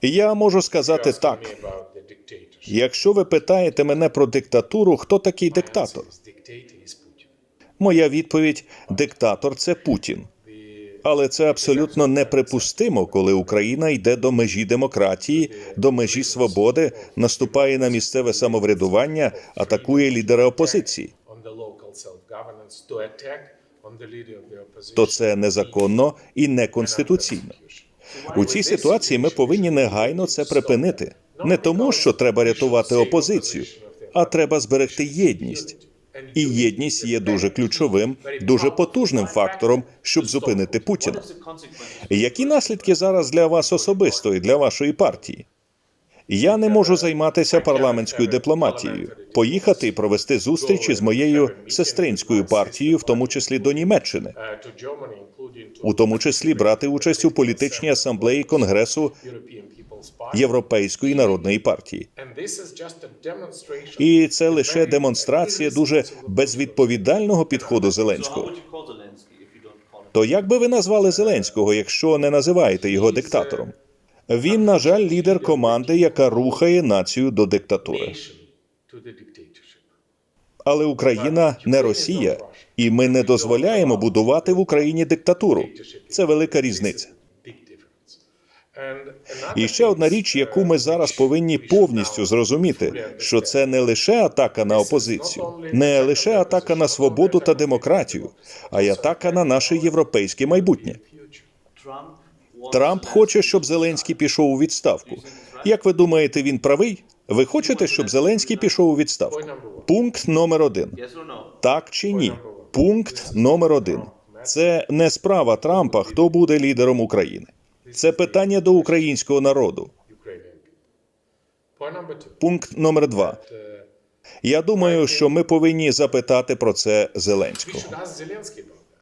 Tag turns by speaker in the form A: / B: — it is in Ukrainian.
A: І я можу сказати так: якщо ви питаєте мене про диктатуру, хто такий диктатор? Моя відповідь: диктатор це Путін. Але це абсолютно неприпустимо, коли Україна йде до межі демократії, до межі свободи, наступає на місцеве самоврядування, атакує лідера опозиції. То це незаконно і неконституційно. У цій ситуації ми повинні негайно це припинити. Не тому, що треба рятувати опозицію, а треба зберегти єдність. І єдність є дуже ключовим, дуже потужним фактором, щоб зупинити Путіна. Які наслідки зараз для вас особисто і для вашої партії? Я не можу займатися парламентською дипломатією, поїхати і провести зустрічі з моєю сестринською партією, в тому числі до Німеччини, у тому числі брати участь у політичній асамблеї Конгресу Європейської народної партії. І це лише демонстрація дуже безвідповідального підходу Зеленського. То як би ви назвали Зеленського, якщо не називаєте його диктатором? Він, на жаль, лідер команди, яка рухає націю до диктатури. Але Україна не Росія, і ми не дозволяємо будувати в Україні диктатуру. Це велика різниця. І ще одна річ, яку ми зараз повинні повністю зрозуміти, що це не лише атака на опозицію, не лише атака на свободу та демократію, а й атака на наше європейське майбутнє. Трамп хоче, щоб Зеленський пішов у відставку. Як ви думаєте, він правий? Ви хочете, щоб Зеленський пішов у відставку? Пункт номер один. Так чи ні? Пункт номер один. Це не справа Трампа, хто буде лідером України. Це питання до українського народу. Пункт номер два. Я думаю, що ми повинні запитати про це Зеленського.